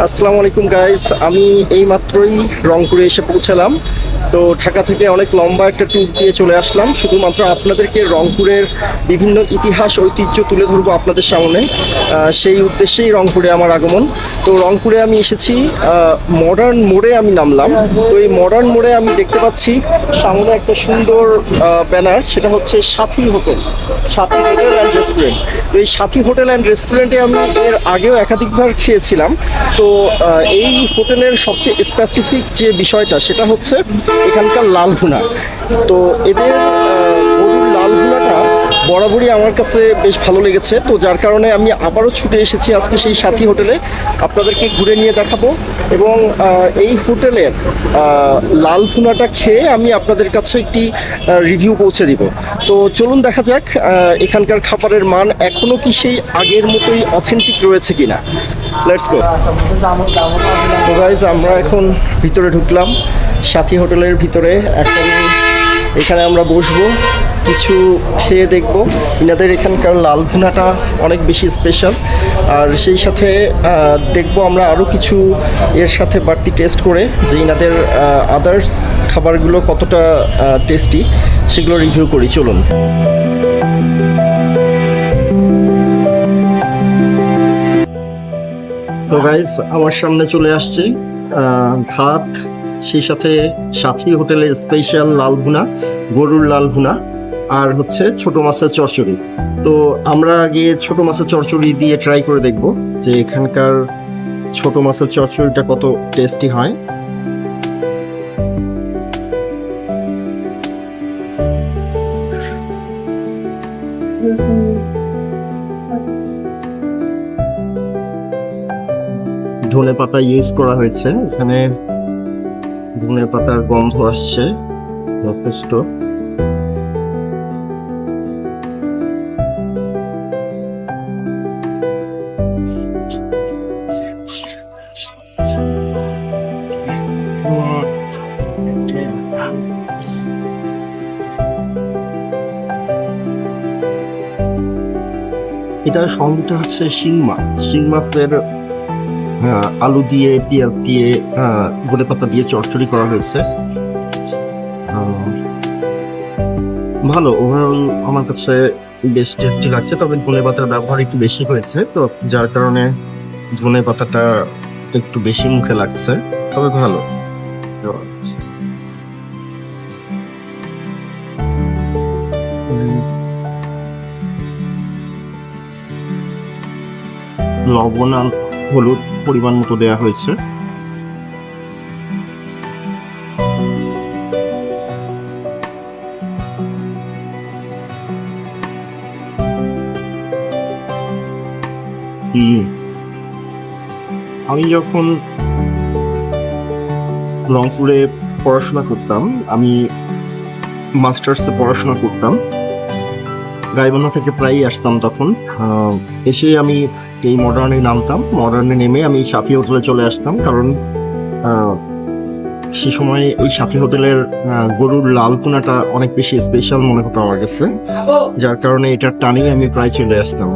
আসসালামু আলাইকুম গাইস আমি এই মাত্রই রংপুরে এসে পৌঁছালাম। তো ঢাকা থেকে অনেক লম্বা একটা ট্যুর দিয়ে চলে আসলাম। শুধুমাত্র আপনাদেরকে রংপুরের বিভিন্ন ইতিহাস, ঐতিহ্য তুলে ধরবো আপনাদের সামনে। সেই উদ্দেশ্যেই রংপুরে আমার আগমন। তো রংপুরে আমি এসেছি মডার্ন মোড়ে আমি নামলাম। তো এই মডার্ন মোড়ে আমি দেখতে পাচ্ছি সামনে একটা সুন্দর ব্যানার সেটা হচ্ছে সাথী hotel. Sathi hotel and restaurant তো এই সাথী হোটেল অ্যান্ড রেস্টুরেন্টে আমি এর আগেও একাধিকবার খেয়েছিলাম। তো এই হোটেলের সবচেয়ে স্পেসিফিক যে বিষয়টা, সেটা হচ্ছে এখানকার লাল ভুনা। তো এদের গরুর লাল ভুনাটা বরাবরই আমার কাছে বেশ ভালো লেগেছে। তো যার কারণে আমি আবারও ছুটে এসেছি আজকে সেই সাথী হোটেলে। আপনাদেরকে ঘুরে নিয়ে দেখাবো। এবং এই হোটেলের লাল ভুনাটা খেয়ে আমি আপনাদের কাছে একটি রিভিউ পৌঁছে দিব। তো চলুন দেখা যাক এখানকার খাবারের মান এখনও কি সেই আগের মতোই অথেন্টিক রয়েছে কিনা। লেটস গো তো আমরা এখন ভিতরে ঢুকলাম। সাথী হোটেলের ভিতরে এখন এখানে আমরা বসবো, কিছু খেয়ে দেখব। ইনাদের এখানকার লাল ভুনাটা অনেক বেশি স্পেশাল আর সেই সাথে দেখব আমরা আরও কিছু এর সাথে বাড়তি টেস্ট করে যে ইনাদের আদার্স খাবারগুলো কতটা টেস্টি সেগুলো রিভিউ করি। চলুন। তো গাইজ আমার সামনে চলে আসছে ভাত, সেই সাথে সাথী হোটেলের স্পেশাল লাল ভুনা, গরুর লাল ভুনা, আর হচ্ছে ছোট মাছের চচ্চড়ি তো আমরা আগে ছোট মাছের চচ্চড়ি দিয়ে ট্রাই করে দেখব যে এখানকার ছোট মাছের চচ্চড়িটা কত টেস্টি হয়। ধনে পাতা ইউজ করা হয়েছে। এখানে ধনে পাতার গন্ধ আসছে যথেষ্ট। এটা সম্ভবত হচ্ছে শিং মাছ। শিং মাছের আলু দিয়ে, পেঁয়াজ দিয়ে ধনে পাতা দিয়ে চচ্চড়ি করা হয়েছে। ভালো ওভারঅল আমার কাছে বেশ টেস্টি লাগছে, তবে ধনে পাতার ব্যবহার একটু বেশি হয়েছে, তো যার কারণে ধনে পাতাটা একটু বেশি মুখে লাগছে, তবে ভালো। লবণ আর হলুদ পরিমাণ মতো দেয়া হয়েছে। আমি যখন রংপুরে পড়াশোনা করতাম, আমি মাস্টার্সে পড়াশোনা করতাম। গাইবান্ধা থেকে প্রায়ই আসতাম তখন। এসে আমি এই মডার্নে নামতাম। মডার্নে নেমে আমি সাফি হোটেলে চলে আসতাম কারণ সে সময় এই সাথী হোটেলের গরুর লাল কোনাটা অনেক বেশি স্পেশাল মনে হতো আমার কাছে। যার কারণে এটার টানেই আমি প্রায় চলে আসতাম।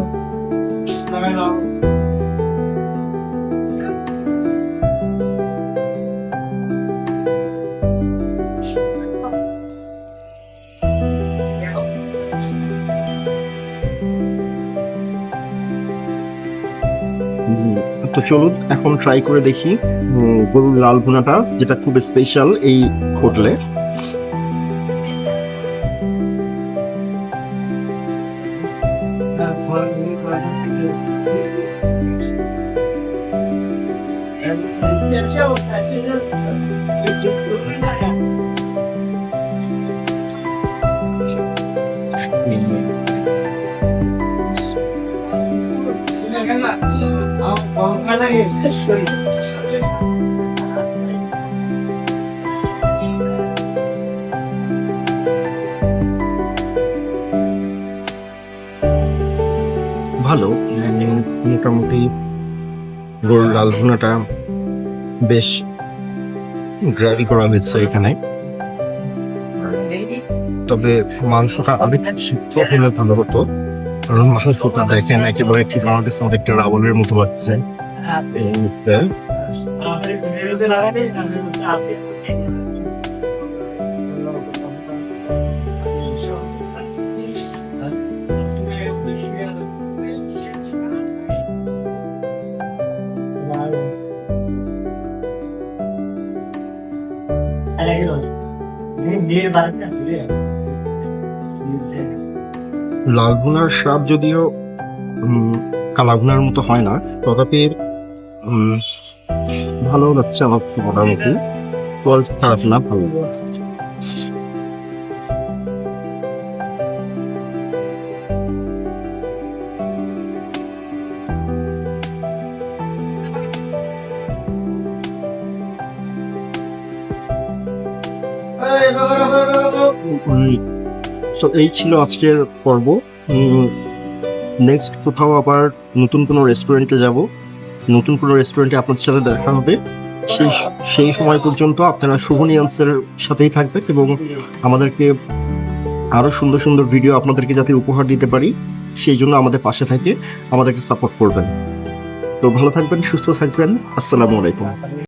তো চলুন এখন ট্রাই করে দেখি গরুর লাল ভুনাটা যেটা খুব স্পেশাল এই হোটেলে। ভালো মোটামুটি গরুর লাল বেশ গ্রেভি করা হয়েছে এখানে। তবে মাংসটা আরেকটু সিদ্ধ হলে ভালো হতো। কারণ মাংসটা দেখেন, একেবারে ঠিক আমার কাছে অনেকটা রাবণের মতো লাগছে। এই মুহূর্তে লাল ভুনার স্বাদ যদিও উম, কালা ভুনার মতো হয় না তথাপি ভালো লাগছে আমার কাছে মোটামুটি। ফল খারাপ না, ভালো তো এই ছিল আজকের পর্ব। নেক্সট কোথাও আবার নতুন কোনো রেস্টুরেন্টে যাব। নতুন কোনো রেস্টুরেন্টে আপনাদের সাথে দেখা হবে, সেই সেই সময় পর্যন্ত আপনারা শুভনিয়ান্সের সাথেই থাকবেন এবং আমাদেরকে আরও সুন্দর সুন্দর ভিডিও আপনাদেরকে যাতে উপহার দিতে পারি, সেই জন্য আমাদের পাশে থেকে আমাদেরকে সাপোর্ট করবেন। তো ভালো থাকবেন, সুস্থ থাকবেন, আসসালামু আলাইকুম।